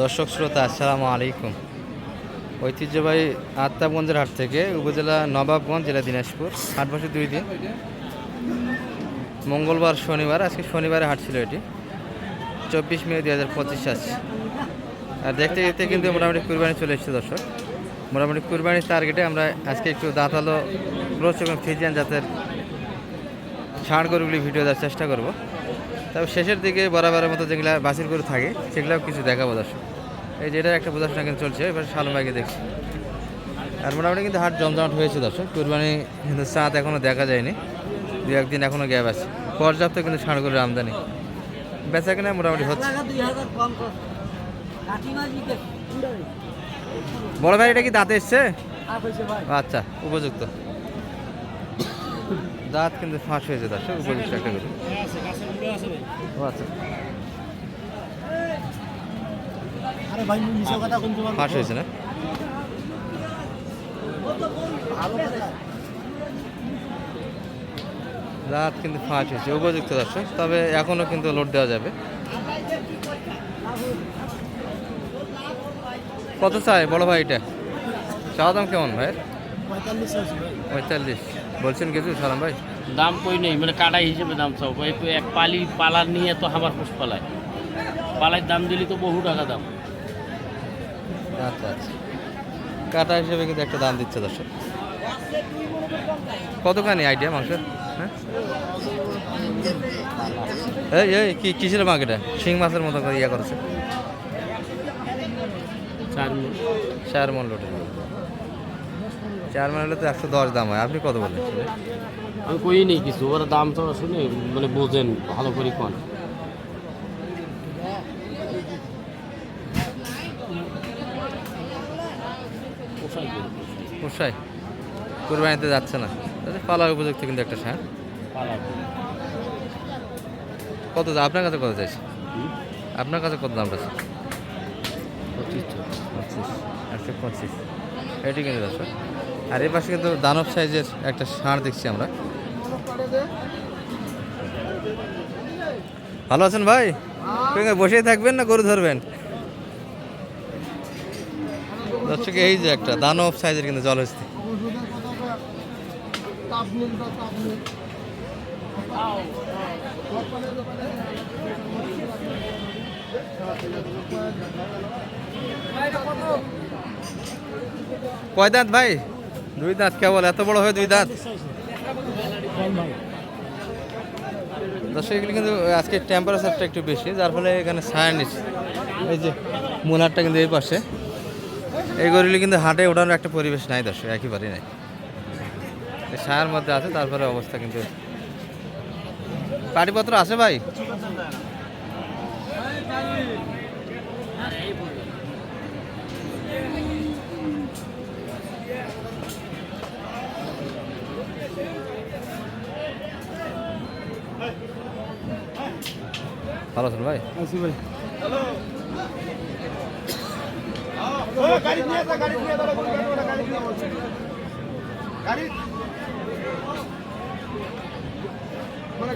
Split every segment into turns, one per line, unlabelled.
দর্শক শ্রোতা, আসসালামু আলাইকুম। ঐতিহ্যবাহী আত্মাবগঞ্জের হাট থেকে উপজেলা নবাবগঞ্জ, জেলা দিনাজপুর, হাট বসে দুই দিন। মঙ্গলবার, শনিবার, আজকে শনিবারে হাট ছিল এটি। চব্বিশ মে দুই হাজার পঁচিশ আছে আর দেখতে দেখতে কিন্তু মোটামুটি কুরবানি চলে এসেছে দর্শক। মোটামুটি কুরবানির টার্গেটে আমরা আজকে একটু দাঁতালো ক্রোচ এবং ফিজিয়ান জাতের ছাড় গরুগুলি ভিডিও দেওয়ার চেষ্টা করব। তবে শেষের দিকে বরাবরের মতো যেগুলো বাসির করে থাকে সেগুলোও কিছু দেখাবো দর্শক। এই যেটা একটা বোঝাশোনা কিন্তু চলছে এবার শালম ভাইকে দেখছি। আর মোটামুটি কিন্তু হাট জমজমাট হয়েছে দর্শক কুরবানি কিন্তু চাঁদ এখনও দেখা যায়নি দু একদিন এখনও গ্যাপ আছে। পর্যাপ্ত কিন্তু ষাঁড় গরুর আমদানি। বেচা কিনা মোটামুটি হচ্ছে। বড় ভাই এটা কি দাঁতে এসছে? আচ্ছা উপযুক্ত। দাঁত কিন্তু ফাঁস হয়েছে দর্শক উপযুক্ত একটা গরু ও আচ্ছা। ফাঁস হয়েছে না? দাঁত কিন্তু ফাঁস হয়েছে উপযুক্ত দর্শক তবে এখনও কিন্তু লোড দেওয়া যাবে। কত চাই বড় ভাই এটা। চাওয়া দাম কেমন ভাই।
পঁয়তাল্লিশ।
বলছেন কিছু? সালাম ভাই।
দাম কই নেই মানে কাটাই হিসেবে দাম চাও। এক পালি পালার নিয়ে তো আমার পোষ পালায়। পালায় দাম দিলি তো বহু টাকা দাম।
আচ্ছা আচ্ছা। কাটা হিসেবে কিন্তু একটা দাম দিচ্ছে দর্শক। কতখানি আইডিয়া মাংসের? হ্যাঁ? এই এই কি কিসের মাছ এটা? শিং মাছের মতো করে ইয়া করেছে।
চার
মন লোটে চার মন তো একশো দশ দাম হয়। আপনি কত বলেন
আমি কই নেই কিছু ওরা দাম তো শুনে মানে বোঝেন ভালো করে কন। পোষায়
কুরবানিতে যাচ্ছে না। পালার উপযুক্ত কিন্তু একটা সার। কত আপনার কাছে কত চাইছে? আপনার কাছে কত দাম আছে? একশো পঁচিশ। এটি কিন্তু দর্শক। আর এর পাশে কিন্তু দানব সাইজের একটা ষাঁড় দেখছি আমরা। ভালো আছেন ভাই? আপনি বসেই থাকবেন না গরু ধরবেন? দর্শক এই যে একটা দানব সাইজের কিন্তু জলহস্তি কয় দাঁত ভাই? দুই দাঁত কেবল এত বড় হয় দুই দাঁত। দর্শক, এগুলি কিন্তু আজকে টেম্পারেচারটা একটু বেশি, যার ফলে এখানে ছায়া নিচ্ছে এই যে মোনারটা কিন্তু এই পাশে। এই গরুগুলি কিন্তু হাটে ওঠানোর একটা পরিবেশ নাই দর্শক, একেবারেই নাই। ছায়ার মধ্যে আছে, তারপরে অবস্থা কিন্তু। পাটিপত্র আছে ভাই? ভালো আছেন ভাই?
আছি ভাই।
মানে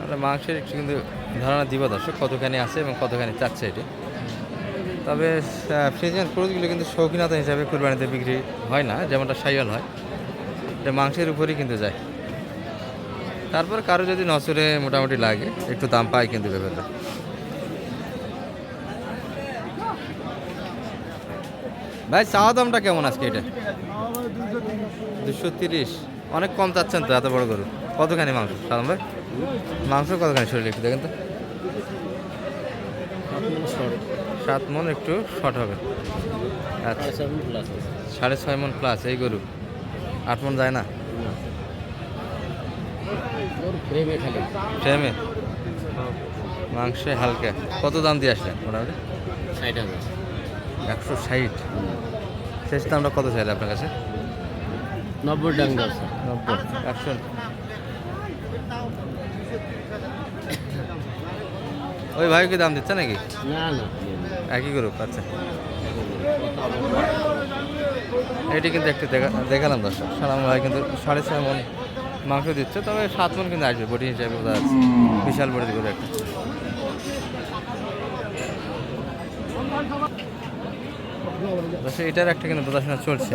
মানে
মাংসের একটু কিন্তু ধারণা দিব দর্শক কতখানি আছে এবং কতখানি চাচ্ছে এটি। তবে ফ্রিজিয়ান ক্রুজগুলো কিন্তু শৌখিনতা হিসাবে কুরবানিতে বিক্রি হয় না যেমনটা সাইওয়াল হয়। এটা মাংসের উপরেই কিন্তু যায়। তারপর কারও যদি নজরে মোটামুটি লাগে, একটু দাম পায় কিন্তু ব্যাপারটা ভাই, চাওয়া দামটা কেমন আজকে এটা? দুশো তিরিশ। অনেক কম চাচ্ছেন তো, এত বড় গরু। কতখানি মাংস? সালাম ভাই? মাংস কতখানি? শরীরে একটু দেখেন তো। সাত মন একটু শর্ট হবে। আচ্ছা।
সাড়ে
ছয় মন প্লাস এই গরু। আট মন যায় না? ফ্রেমে মাংসে হালকা। কত দাম দিয়ে আসলেন মোটামুটি?
ষাট হাজার।
একশো ষাট। শেষ দামটা কত চাইলে আপনার কাছে?
নব্বই আছে
নব্বই। একশো। ওই ভাই কি দাম দিচ্ছে নাকি?
না না।
একই গ্রুপ আচ্ছা। এটি কিন্তু একটু দেখা দেখালাম দর্শক। সালাম ভাই কিন্তু সাড়ে ছয় মন মাংস দিচ্ছে তবে সাত মন কিন্তু আসবে বডি হিসাবে বোঝা যাচ্ছে। বিশাল বডি করে একটা। এটার একটা কিন্তু দেখাশোনা চলছে।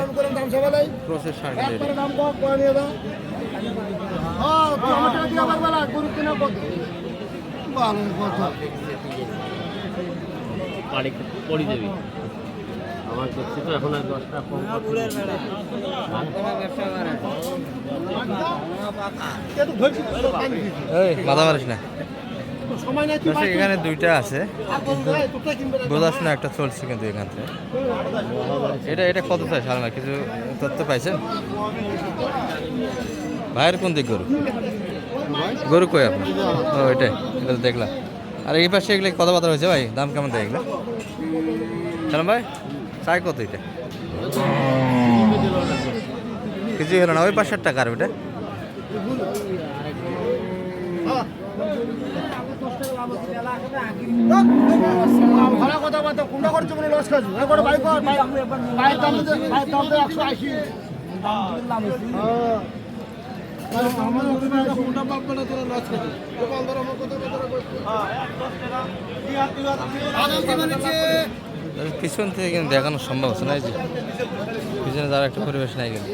প্রসেস সার কিন্তু
আমার দেখছি তো এখন আর দশটা কম
মাথা মারিস না।
সময় নাই তুই
দর্শক এখানে দুইটা আছে।
কিনবে না।
একটা চলছে কিন্তু এখান থেকে। এটা এটা কত চাই সালমা কিছু তথ্য পাইছেন? ভাইয়ের কোন দিক গরু? গরু কই আপনার? ও এটাই এটা তো দেখলাম। আর এই পাশে এগুলো কথাবার্তা হয়েছে ভাই? দাম কেমন দেয় এগুলো? সালাম ভাই? চাই কত এটা? কিছু হলো না ওই পাশের টাকা আর ওটা
ভালো কথা বলতো কোনটা করছ লস খাচ্ছ। একবার বাইক কর বাইক দাম দে বাইক দাম দে একশো আশি। আমার
তোরা
পিছন থেকে কিন্তু দেখানো সম্ভব হচ্ছে না এই যে পিছনে যার একটা পরিবেশ নাই কিন্তু।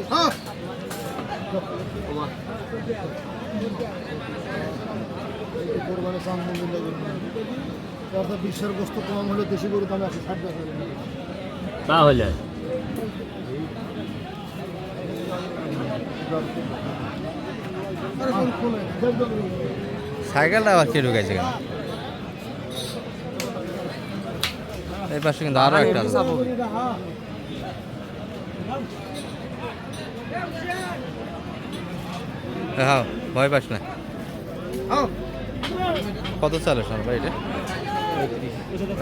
বিশ্বের বস্তু কম হলে দেশি গরু দাম একশো ষাট টাকা
তাহলে।
সাইকেলটা আবার কে ঢুকাইছে কেন? এই পাশে কিন্তু আরও একটা আছে। হ্যাঁ ভয় পাস না। কত চালে শোন ভাই এটা?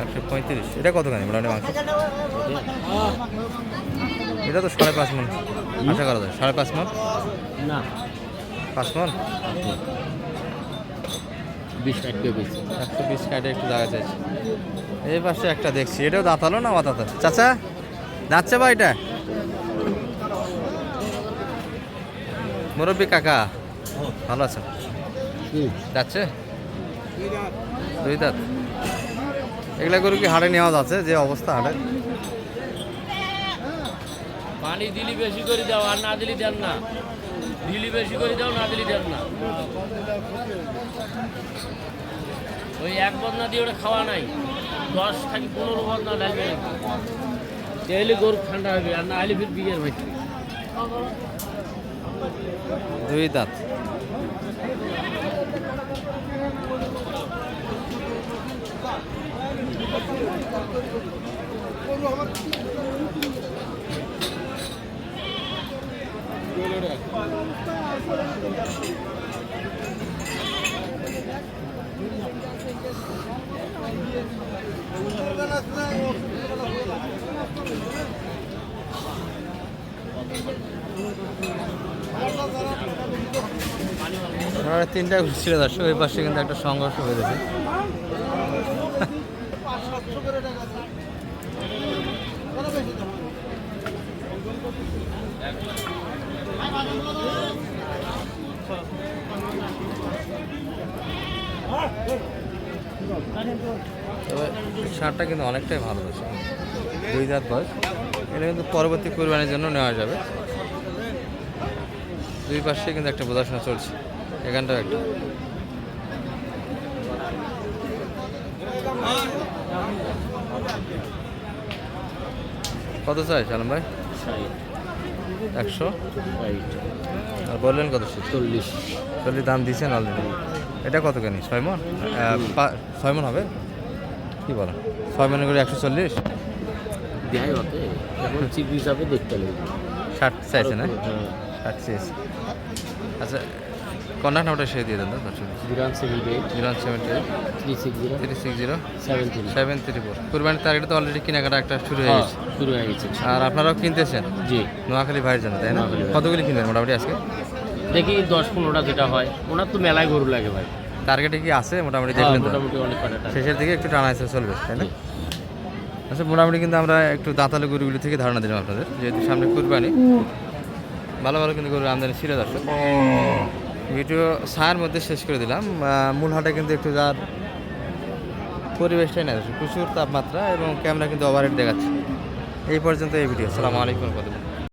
একশো পঁয়ত্রিশ। এটা কতখানি মোটামুটি মাংস? এটা তো সাড়ে পাঁচ মন। আশা করা যায়। সাড়ে পাঁচ মন?
না।
পাঁচ মন?
বিশ টাকা বেশি।
একশো বিশ কাটে একটু জায়গা চাইছি। এই পাশে একটা দেখছি, এটাও দাঁতালো না মাথাতে? চাচা যাচ্ছে বা এটা? মুরব্বী কাকা, ভালো আছেন? যাচ্ছে? দুই দাঁত। এগুলা গরু কি হাটে নেওয়া যাচ্ছে? যে অবস্থা হাটে
পানি দিলি বেশি করে দাও, আর না দিলি দেন না। দিলি বেশি করে দাও না দিলি দেন না। ওই এক বদনা দিয়ে ওটা খাওয়া নাই। দশ থাকি পনেরো বদনা ডালবে এলে গরু ঠান্ডা হবে, আর না হলে ফির বিয়ের ভাই
দুই দাঁত। তিনটা ঘুরছিল দর্শক ওই পাশে কিন্তু একটা সংঘর্ষ হয়েছে। তবে সারটা কিন্তু অনেকটাই ভালো আছে। দুই দাঁত বয়স। এটা কিন্তু পরবর্তী কোরবানির জন্য নেওয়া যাবে। দুই পাশে কিন্তু একটা প্রদর্শন চলছে। এখানটাও একটা। কত চাই, সালাম ভাই? একশো। আর বললেন কত
চল্লিশ।
চল্লিশ দাম দিয়েছেন অলরেডি এটা কত কেনি? ছয় মন পা- ছয় মন হবে? কি বলেন? ছয় মনে করে একশো চল্লিশ?
দেয় এখন চিপ হিসাবে দেখতে লাগবে।
ষাট চাইছে না
হ্যাঁ?
ষাট চেয়েছে আচ্ছা কন্ট্যাক্ট নাম্বারটা সে দিয়ে দেন তো দর্শক
বিরান seven eight
zero seven two
three six zero
three six zero
seven three
seven three four কুরবানির টার্গেটে তো অলরেডি কেনাকাটা একটা শুরু হয়ে গেছে
শুরু হয়ে গেছে
আর আপনারাও কিনতেছেন
জি
নোয়াখালী ভাইয়ের জন্য তাই না কতগুলি কিনবেন মোটামুটি আজকে
দেখি দশ পনেরোটা যেটা হয়. ওনার তো মেলায় গরু লাগে ভাই
টার্গেটে কি আছে মোটামুটি তো
মোটামুটি অনেক কটা
শেষের দিকে একটু টানা আছে চলবে তাই না আচ্ছা মোটামুটি কিন্তু আমরা একটু দাঁতালো গরুগুলি থেকে ধারণা দিলাম আপনাদের যেহেতু সামনে কুরবানি ভালো ভালো কিন্তু গরুর আমদানি ছিল দর্শক ভিডিও ছায়ার মধ্যে শেষ করে দিলাম। মূল হাটে কিন্তু একটু যার পরিবেশটাই না প্রচুর তাপমাত্রা এবং ক্যামেরা কিন্তু ওভারহেড দেখাচ্ছে। এই পর্যন্ত এই ভিডিও সালামু আলাইকুম